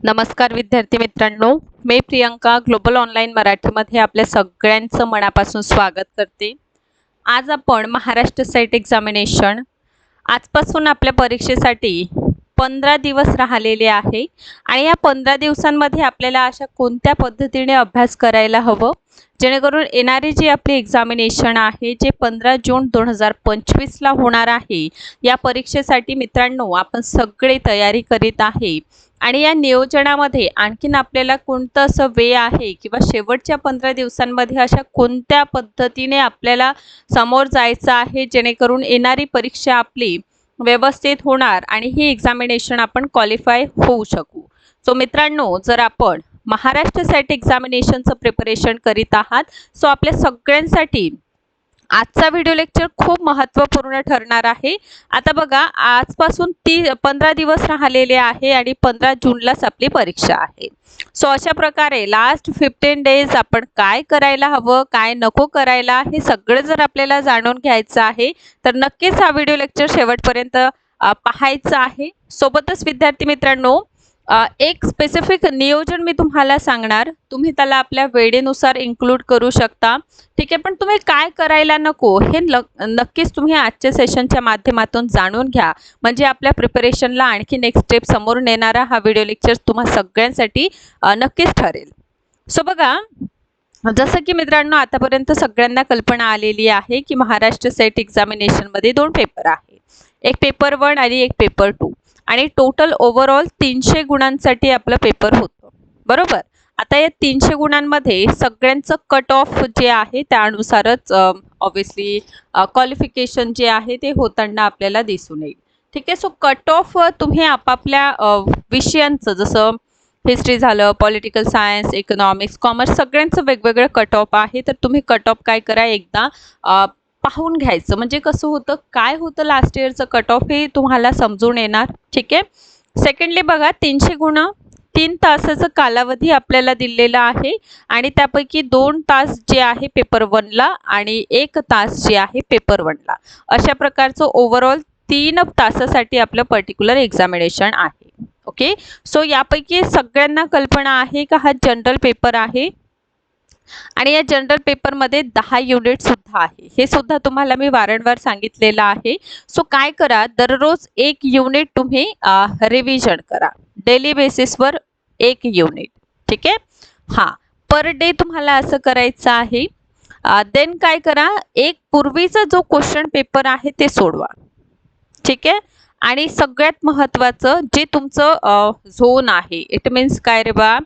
नमस्कार विद्यार्थी मित्रांनो. मी प्रियंका ग्लोबल ऑनलाईन मराठीमध्ये आपल्या सगळ्यांचं मनापासून स्वागत करते. आज आपण महाराष्ट्र सेट एक्झामिनेशन आजपासून आपल्या परीक्षेसाठी पंधरा दिवस राहिलेले आहे आणि या पंधरा दिवसांमध्ये आपल्याला अशा कोणत्या पद्धतीने अभ्यास करायला हवं? जेणेकरून येणारी जी आपली एक्झामिनेशन आहे जे पंधरा जून दोन हजार पंचवीसला होणार आहे या परीक्षेसाठी मित्रांनो आपण सगळे तयारी करीत आहे. आणि या नियोजनामध्ये आणखीन आपल्याला कोणतं असं वे आहे किंवा शेवटच्या पंधरा दिवसांमध्ये अशा कोणत्या पद्धतीने आपल्याला समोर जायचं आहे जेणेकरून येणारी परीक्षा आपली व्यवस्थित होणार आणि ही एक्झामिनेशन आपण क्वालिफाय होऊ शकू. सो मित्रांनो जर आपण महाराष्ट्रासाठी एक्झामिनेशनचं प्रिपरेशन करीत आहात. सो आपल्या सगळ्यांसाठी आजचा व्हिडिओ लेक्चर खूप महत्त्वपूर्ण ठरणार आहे. आता बघा आजपासून ती पंधरा दिवस राहिलेले आहे आणि पंधरा जूनलाच आपली परीक्षा आहे. सो अशा प्रकारे लास्ट फिफ्टीन डेज आपण काय करायला हवं काय नको करायला हे सगळं जर आपल्याला जाणून घ्यायचं आहे तर नक्कीच हा व्हिडिओ लेक्चर शेवटपर्यंत पाहायचं आहे. सोबतच विद्यार्थी मित्रांनो एक स्पेसिफिक नियोजन मी तुम्हाला सांगणार. तुम्ही त्याला आपल्या वेळेनुसार इन्क्लूड करू शकता. ठीक आहे पण तुम्ही काय करायला नको हे नक्कीच तुम्ही आजच्या सेशनच्या माध्यमातून जाणून घ्या. म्हणजे आपल्या प्रिपरेशनला आणखी नेक्स्ट स्टेप समोर नेणारा हा व्हिडिओ लेक्चर तुम्हा सगळ्यांसाठी नक्कीच ठरेल. सो बघा जसं की मित्रांनो आतापर्यंत सगळ्यांना कल्पना आलेली आहे की महाराष्ट्र सेट एक्झामिनेशनमध्ये दोन पेपर आहे एक पेपर वन आणि एक पेपर टू आणि टोटल ओव्हरऑल तीनशे गुणांसाठी आपलं पेपर होतं. बरोबर? आता या तीनशे गुणांमध्ये सगळ्यांचं कट ऑफ जे आहे त्यानुसारच ऑब्विसली क्वालिफिकेशन जे आहे ते होताना आपल्याला दिसून येईल. ठीक आहे? सो कट ऑफ तुम्ही आपापल्या विषयांचं जसं हिस्ट्री झालं पॉलिटिकल सायन्स इकॉनॉमिक्स कॉमर्स सगळ्यांचं वेगवेगळं कट ऑफ आहे. तर तुम्ही कट ऑफ काय करा एकदा पाहून घ्यायचं. म्हणजे कसं होतं काय होतं लास्ट इयरचं कट ऑफ हे तुम्हाला समजून येणार. ठीक आहे? सेकंडली बघा तीनशे गुण तीन तासाचा कालावधी आपल्याला दिलेला आहे. आणि त्यापैकी दोन तास जे आहे पेपर वनला आणि एक तास जे आहे पेपर वनला अशा प्रकारचं ओव्हरऑल तीन तासासाठी आपलं पर्टिक्युलर एक्झामिनेशन आहे. ओके सो यापैकी सगळ्यांना कल्पना आहे का हा जनरल पेपर आहे? आणि या जनरल पेपरमध्ये दहा युनिट सुद्धा आहे. हे सुद्धा तुम्हाला मी वारंवार सांगितलेलं आहे. सो काय करा? दररोज एक युनिट तुम्ही रिव्हिजन करा. डेली बेसिसवर एक युनिट ठीक आहे? हां. पर डे तुम्हाला असं करायचं आहे. देन काय करा? एक पूर्वीचा जो क्वेश्चन पेपर आहे ते सोडवा. ठीक आहे? आणि सगळ्यात महत्त्वाचं जे तुमचं झोन आहे. इट मीन्स काय रे बा?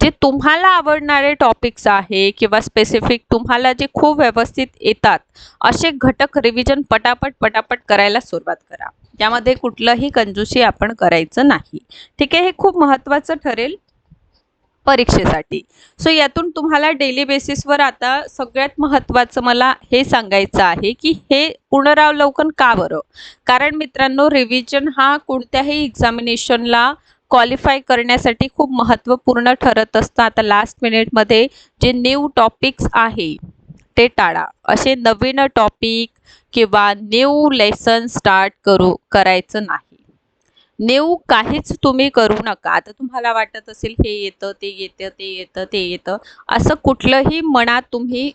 जे तुम्हाला आवडणारे टॉपिक्स आहे किंवा स्पेसिफिक तुम्हाला जे खूप व्यवस्थित येतात असे घटक रिव्हिजन पटापट पटापट करायला सुरुवात करा. त्यामध्ये कुठलंही कंजूशी आपण करायचं नाही. ठीक आहे? हे खूप महत्त्वाचं ठरेल परीक्षेसाठी. सो यातून तुम्हाला डेली बेसिसवर आता सगळ्यात महत्त्वाचं मला हे सांगायचं आहे की हे पुनरावलोकन का बरं? कारण मित्रांनो रिव्हिजन हा कोणत्याही एक्झामिनेशनला क्वालिफाय करण्यासाठी खूप महत्त्वपूर्ण ठरत असतं. आता लास्ट मिनिटमध्ये जे न्यू टॉपिक्स आहे ते टाळा. असे नवीन टॉपिक किंवा न्यू लेसन स्टार्ट करू करायचं नाही. नेऊ काहीच तुम्ही करू नका. आता तुम्हाला वाटत असेल हे येतं ते येतं ते येतं ते येतं. असं कुठलंही मनात तुम्ही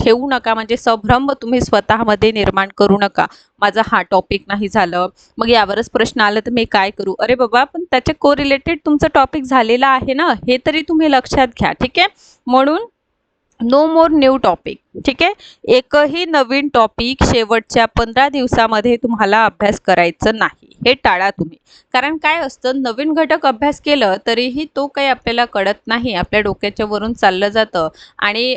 ठेवू नका. म्हणजे संभ्रम तुम्ही स्वतःमध्ये निर्माण करू नका. माझा हा टॉपिक नाही झालं. मग यावरच प्रश्न आला तर मी काय करू? अरे बाबा पण त्याच्या को रिलेटेड तुमचं टॉपिक झालेलं आहे ना. हे तरी तुम्ही लक्षात घ्या. ठीक आहे? म्हणून नो मोर न्यू टॉपिक ठीक आहे? एकही नवीन टॉपिक शेवटच्या पंधरा दिवसामध्ये तुम्हाला अभ्यास करायचं नाही. हे टाळा तुम्ही. कारण काय असतं नवीन घटक अभ्यास केलं तरीही तो काही आपल्याला कळत नाही. आपल्या डोक्याच्या वरून चाललं जातं. आणि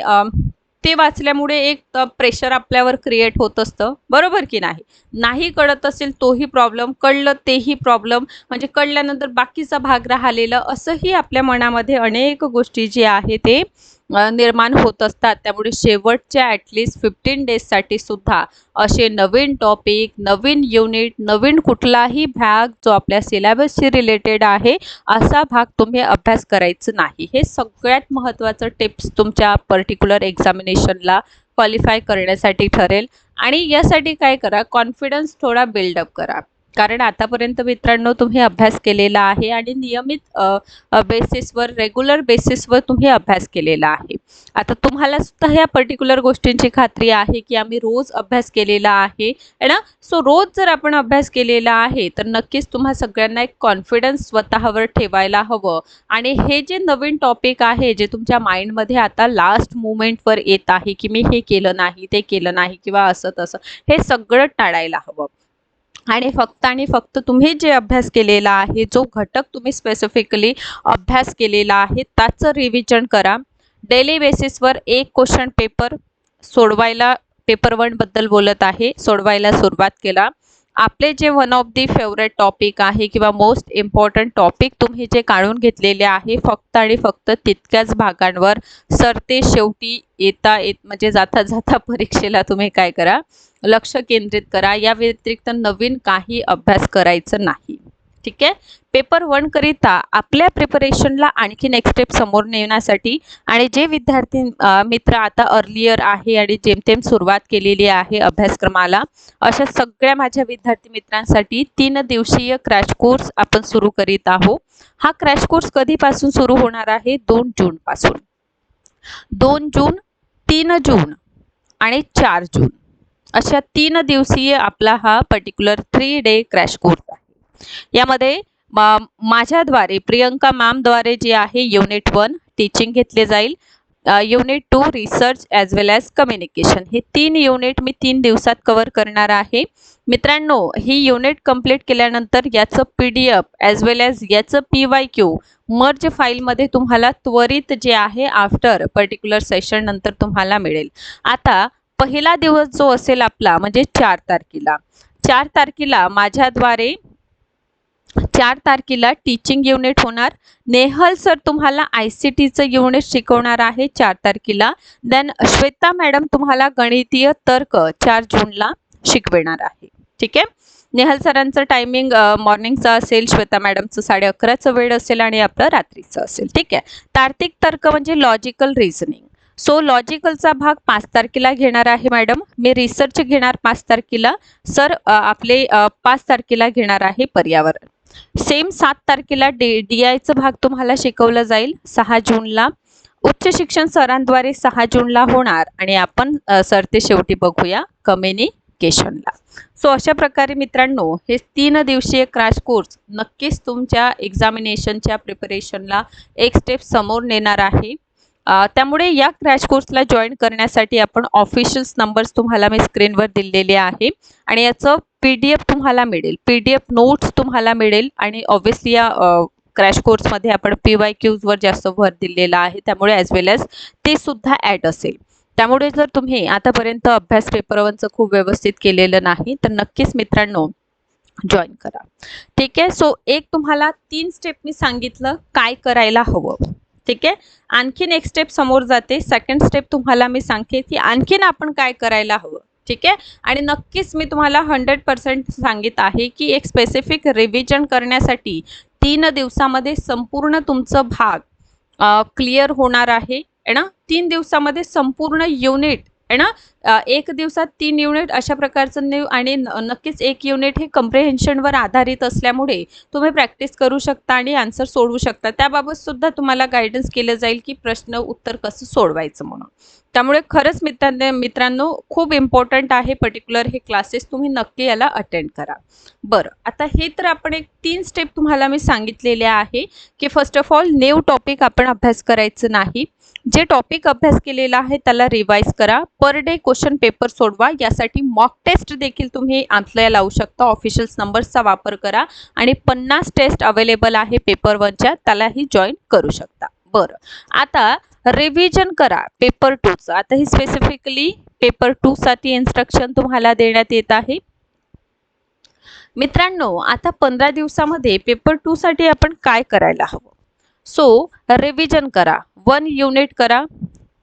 ते वाचल्यामुळे एक प्रेशर आपल्यावर क्रिएट होत असतं. बरोबर की नाही? नाही कळत असेल तोही प्रॉब्लेम कळलं तेही प्रॉब्लेम म्हणजे कळल्यानंतर बाकीचा भाग राहिलेला असंही आपल्या मनामध्ये अनेक गोष्टी जे आहे ते निर्माण होत असतात. त्यामुळे शेवटच्या ॲटलिस्ट फिफ्टीन डेजसाठी सुद्धा असे नवीन टॉपिक नवीन युनिट नवीन कुठलाही भाग जो आपल्या सिलेबसशी रिलेटेड आहे असा भाग तुम्ही अभ्यास करायचं नाही. हे सगळ्यात महत्त्वाचं टिप्स तुमच्या पर्टिक्युलर एक्झामिनेशनला क्वालिफाय करण्यासाठी ठरेल. आणि यासाठी काय करा कॉन्फिडन्स थोडा बिल्डअप करा. कारण आतापर्यंत मित्रांनो तुम्ही अभ्यास केलेला आहे आणि नियमित बेसिसवर रेग्युलर बेसिसवर तुम्ही अभ्यास केलेला आहे. आता तुम्हाला सुद्धा ह्या पर्टिक्युलर गोष्टींची खात्री आहे की आम्ही रोज अभ्यास केलेला आहे. ना सो रोज जर आपण अभ्यास केलेला आहे तर नक्कीच तुम्हा सगळ्यांना एक कॉन्फिडन्स स्वतःवर ठेवायला हवं. आणि हे जे नवीन टॉपिक आहे जे तुमच्या माइंडमध्ये आता लास्ट मुमेंटवर येत आहे की मी हे केलं नाही ते केलं नाही किंवा असं तसं हे सगळं टाळायला हवं. आणि फक्त आणि फक्त तुम्ही जे अभ्यास केलेला आहे जो घटक तुम्ही स्पेसिफिकली अभ्यास केलेला आहे त्याचं रिव्हिजन करा. डेली बेसिसवर एक क्वेश्चन पेपर सोडवायला पेपर वनबद्दल बोलत आहे सोडवायला सुरुवात केला. आपले जे one of the favourite topic आहे किंवा मोस्ट इम्पॉर्टंट टॉपिक तुम्ही जे काढून घेतलेले आहे फक्त आणि फक्त तितक्याच भागांवर सरते शेवटी येता येत म्हणजे जाता जाता परीक्षेला तुम्ही काय करा. लक्ष केंद्रित करा. या व्यतिरिक्त नवीन काही अभ्यास करायचं नाही. ठीक आहे? पेपर वन करिता आपल्या प्रिपरेशनला आणखी नेक्स्ट स्टेप समोर नेण्यासाठी आणि जे विद्यार्थी मित्र आता अर्लियर आहे आणि जेमतेम सुरुवात केलेली आहे अभ्यासक्रमाला अशा सगळ्या माझ्या विद्यार्थी मित्रांसाठी तीन दिवसीय क्रॅश कोर्स आपण सुरू करीत आहोत. हा क्रॅश कोर्स कधीपासून सुरू होणार आहे? दोन जूनपासून. दोन जून तीन जून आणि चार जून. अशा तीन दिवसीय आपला हा particular three day crash course आहे. यामध्ये माझ्याद्वारे प्रियंका मॅमद्वारे जे आहे युनिट वन टीचिंग घेतले जाईल. Unit two research as well as communication हे तीन युनिट मी तीन दिवसात कवर करणार आहे. मित्रांनो ही युनिट कंप्लीट केल्यानंतर याचं P D F as well as याचं पी वाय क्यू मर्ज फाईलमध्ये तुम्हाला त्वरित जे आहे आफ्टर पर्टिक्युलर सेशन नंतर तुम्हाला मिळेल. आता पहिला दिवस जो असेल आपला म्हणजे चार तारखेला. चार तारखेला माझ्याद्वारे चार तारखेला टीचिंग युनिट होणार. नेहल सर तुम्हाला आय सी टीचं युनिट शिकवणार आहे चार तारखेला. देन श्वेता मॅडम तुम्हाला गणितीय तर्क चार जूनला शिकविणार आहे. ठीक आहे? नेहल सरांचं टायमिंग मॉर्निंगचं असेल श्वेता मॅडमचं साडे अकराचं वेळ असेल आणि आपलं रात्रीचं असेल. ठीक आहे? तार्किक तर्क म्हणजे लॉजिकल रिझनिंग सो लॉजिकलचा भाग पाच तारखेला घेणार आहे मॅडम मी रिसर्च घेणार पाच तारखेला. सर आपले पाच तारखेला घेणार आहे पर्यावरण. सेम सात तारखेला डी डी आयचं भाग तुम्हाला शिकवलं जाईल सहा जूनला. उच्च शिक्षण सरांद्वारे सहा जूनला होणार आणि आपण सर ते शेवटी बघूया कम्युनिकेशनला सो अशा प्रकारे मित्रांनो हे तीन दिवसीय क्रॅश कोर्स नक्कीच तुमच्या एक्झामिनेशनच्या प्रिपरेशनला एक स्टेप समोर नेणार आहे. त्यामुळे या क्रॅश कोर्सला जॉईन करण्यासाठी आपण ऑफिशियल्स नंबर्स तुम्हाला मी स्क्रीनवर दिलेले आहे. आणि याचं पी डी एफ तुम्हाला मिळेल. पी डी एफ नोट्स तुम्हाला मिळेल. आणि ऑब्व्हियसली या क्रॅश कोर्समध्ये आपण पी वाय क्यूजवर जास्त भर दिलेला आहे. त्यामुळे ॲज वेल एज ते सुद्धा ॲड असेल. त्यामुळे जर तुम्ही आतापर्यंत अभ्यास पेपर वनचं खूप व्यवस्थित केलेलं नाही तर नक्कीच मित्रांनो जॉईन करा. ठीक आहे? सो एक तुम्हाला तीन स्टेप मी सांगितलं काय करायला हवं. ठीक आहे? आणखीन एक स्टेप समोर जाते. सेकंड स्टेप तुम्हाला मी सांगते की आणखीन आपण काय करायला हवं? ठीक आहे? आणि नक्कीच मी तुम्हाला हंड्रेड पर्सेंट सांगित आहे की एक स्पेसिफिक रिव्हिजन करण्यासाठी तीन दिवसामध्ये संपूर्ण तुमचं भाग क्लिअर होणार आहे. ना? तीन दिवसामध्ये संपूर्ण युनिट आहे ना? एक दिवसात तीन युनिट अशा प्रकारचं न्यू आणि नक्कीच एक युनिट हे कम्प्रेहेन्शनवर आधारित असल्यामुळे तुम्ही प्रॅक्टिस करू शकता आणि आन्सर सोडवू शकता. त्याबाबत सुद्धा तुम्हाला गायडन्स केलं जाईल की प्रश्न उत्तर कसं सोडवायचं म्हणून. त्यामुळे खरंच मित्रांनो मित्रांनो खूप इम्पॉर्टंट आहे पर्टिक्युलर हे क्लासेस तुम्ही नक्की याला अटेंड करा. बरं आता हे तर आपण एक तीन स्टेप तुम्हाला मी सांगितलेले आहे की first of all new topic आपण अभ्यास करायचं नाही. जे टॉपिक अभ्यास केलेला आहे त्याला रिवाईज करा. पर डे क्वेश्चन पेपर सोडवा. यासाठी मॉक टेस्ट देखील तुम्ही आपल्या लावू शकता. ऑफिशियल्स नंबर्सचा वापर करा. आणि पन्नास टेस्ट अवेलेबल आहे पेपर वनच्या त्यालाही जॉईन करू शकता. बरं आता रिव्हिजन करा. पेपर टूचं आता ही स्पेसिफिकली पेपर टूसाठी इन्स्ट्रक्शन तुम्हाला देण्यात येत आहे. मित्रांनो आता पंधरा दिवसामध्ये पेपर टूसाठी आपण काय करायला हवं? सो रिव्हिजन करा. वन युनिट करा.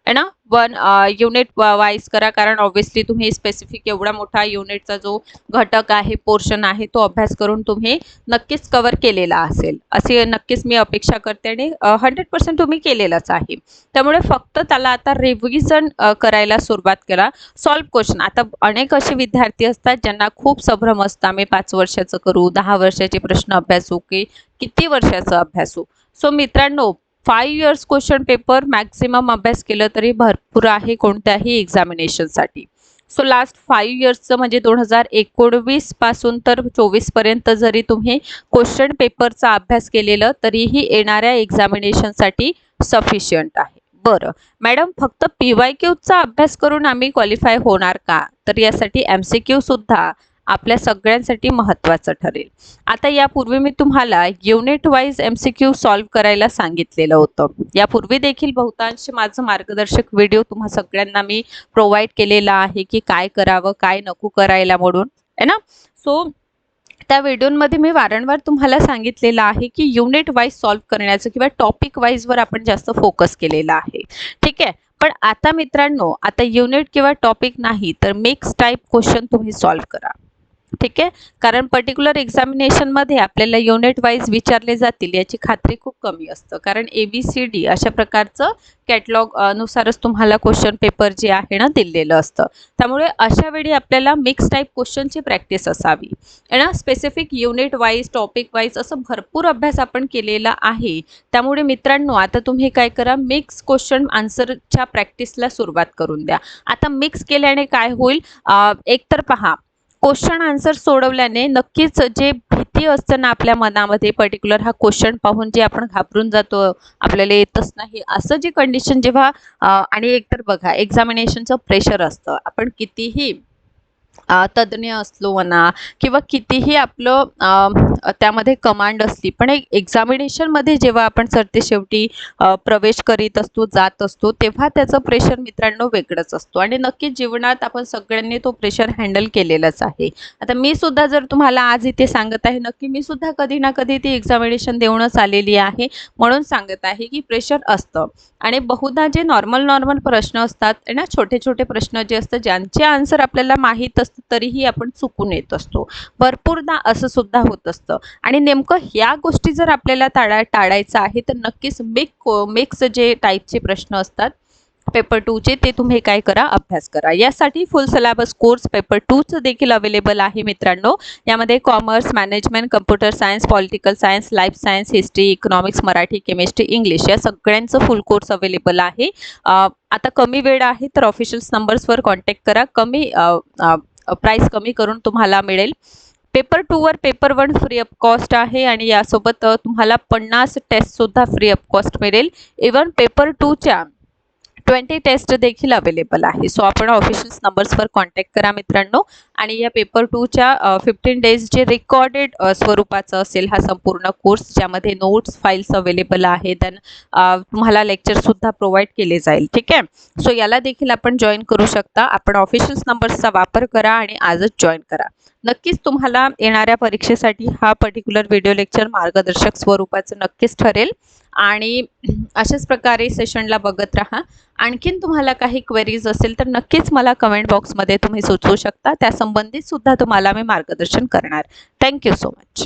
आहे ना? वन युनिट वाईज करा कारण ऑब्व्हियसली तुम्ही स्पेसिफिक एवढा मोठा युनिटचा जो घटक आहे पोर्शन आहे तो अभ्यास करून तुम्ही नक्कीच कवर केलेला असेल. असे नक्कीच मी अपेक्षा करते आणि uh, हंड्रेड पर्सेंट तुम्ही केलेलाच आहे. त्यामुळे फक्त त्याला आता रिव्हिजन uh, करायला सुरुवात करा. सॉल्व्ह क्वेश्चन आता अनेक असे विद्यार्थी असतात ज्यांना खूप संभ्रम असतं. आम्ही पाच वर्षाचं करू दहा वर्षाचे प्रश्न अभ्यासू की किती वर्षाचं अभ्यासू? सो मित्रांनो five years question paper maximum अभ्यास केलं तरी भरपूर आहे कोणत्याही एक्झामिनेशनसाठी सो लास्ट फाईव्ह इयर्सचं म्हणजे दोन हजार एकोणवीसपासून तर चोवीसपर्यंत जरी तुम्ही क्वेश्चन पेपरचा अभ्यास केलेलं तरीही येणाऱ्या एक्झामिनेशनसाठी सफिशियंट आहे. बरं. मॅडम फक्त पी वाय क्यूचा अभ्यास करून आम्ही क्वालिफाय होणार का? तर यासाठी एम सी क्यू सुद्धा आपल्या सगळ्यांसाठी महत्त्वाचं ठरेल. आता यापूर्वी मी तुम्हाला unit wise M C Q solve करायला सांगितलेलं होतं. यापूर्वी देखील बहुतांश माझं मार्गदर्शक व्हिडिओ तुम्हा सगळ्यांना मी प्रोव्हाइड केलेला आहे की काय करावं काय नको करायला म्हणून आहे ना? सो त्या व्हिडिओमध्ये मी वारंवार तुम्हाला सांगितलेलं आहे की युनिट वाईज सॉल्व्ह करण्याचं किंवा टॉपिक वाईजवर आपण जास्त फोकस केलेला आहे. ठीक आहे? पण आता मित्रांनो आता युनिट किंवा टॉपिक नाही तर मिक्स टाईप क्वेश्चन तुम्ही सॉल्व्ह करा. ठीक आहे? कारण पर्टिक्युलर एक्झामिनेशनमध्ये आपल्याला युनिट वाईज विचारले जातील याची खात्री खूप कमी असतं. कारण ए बी सी डी अशा प्रकारचं कॅटलॉग नुसारच तुम्हाला क्वेश्चन पेपर जे आहे ना दिलेलं असतं. त्यामुळे अशा वेळी आपल्याला मिक्स टाईप क्वेश्चनची प्रॅक्टिस असावी. ना? Specific unit wise topic wise असं भरपूर अभ्यास आपण केलेला आहे. त्यामुळे मित्रांनो आता तुम्ही काय करा? मिक्स क्वेश्चन आन्सरच्या प्रॅक्टिसला सुरुवात करून द्या. आता मिक्स केल्याने काय होईल? एकतर पहा क्वेश्चन आन्सर सोडवल्याने नक्कीच जे भीती असतं ना आपल्या मनामध्ये पर्टिक्युलर हा क्वेश्चन पाहून जे आपण घाबरून जातो आपल्याला येतच नाही असं जे कंडिशन जेव्हा आणि एकतर बघा एक्झामिनेशनचं प्रेशर असतं. आपण कितीही तज्ज्ञ असलो म्हणा किंवा कितीही आपलं त्यामध्ये कमांड असली पण एक एक्झामिनेशनमध्ये जेव्हा आपण सरते शेवटी प्रवेश करीत असतो जात असतो तेव्हा त्याचं प्रेशर मित्रांनो वेगळंच असतो. आणि नक्कीच जीवनात आपण सगळ्यांनी तो प्रेशर हँडल केलेलाच आहे. आता मी सुद्धा जर तुम्हाला आज इथे सांगत आहे नक्की मी सुद्धा कधी ना कधी ती एक्झामिनेशन देऊनच आलेली आहे. म्हणून सांगत आहे की प्रेशर असतं. आणि बहुधा जे नॉर्मल नॉर्मल प्रश्न असतात ना छोटे छोटे प्रश्न जे असतात ज्यांचे आन्सर आपल्याला माहीत असतं तरीही आपण चुकून येत असतो. भरपूरदा असं सुद्धा होत असतं. आणि नेमकं ह्या गोष्टी जर आपल्याला टाळा टाळायचं आहे तर नक्कीच मेक मिक्स जे टाईपचे प्रश्न असतात पेपर टूचे ते तुम्ही काय करा अभ्यास करा. यासाठी फुल सिलेबस कोर्स पेपर टूचं देखील अवेलेबल आहे मित्रांनो. यामध्ये commerce management computer science political science life science history economics Marathi chemistry English या सगळ्यांचं फुल कोर्स अवेलेबल आहे. आता कमी वेळ आहे तर ऑफिशियल्स नंबर्सवर कॉन्टॅक्ट करा. कमी प्राईस कमी करून तुम्हाला मिळेल. Paper टूवर paper one free of cost आहे आणि यासोबत तुम्हाला पन्नास टेस्टसुद्धा फ्री ऑफ कॉस्ट मिळेल. इवन पेपर टूच्या ट्वेंटी टेस्ट देखील अवेलेबल आहे. सो आपण ऑफिशियल नंबर्सवर कॉन्टॅक्ट करा मित्रांनो. आणि या पेपर टूच्या फिफ्टीन डेज जे रेकॉर्डेड स्वरूपाचं असेल हा संपूर्ण कोर्स ज्यामध्ये नोट्स फाईल्स अवेलेबल आहे देन तुम्हाला लेक्चरसुद्धा प्रोव्हाइड केले जाईल. ठीक आहे? सो याला देखील आपण जॉईन करू शकता. आपण ऑफिशियल नंबर्सचा वापर करा आणि आजच जॉईन करा. नक्कीच तुम्हाला येणाऱ्या परीक्षेसाठी हा पर्टिक्युलर व्हिडिओ लेक्चर मार्गदर्शक स्वरूपाचं नक्कीच ठरेल. आणि अशाच प्रकारे सेशनला बघत राहा. आणखीन तुम्हाला काही क्वेरीज असेल तर नक्कीच मला कमेंट बॉक्समध्ये तुम्ही सुचवू शकता. त्या संबंधित सुद्धा तुम्हाला मी मार्गदर्शन करणार. Thank you so much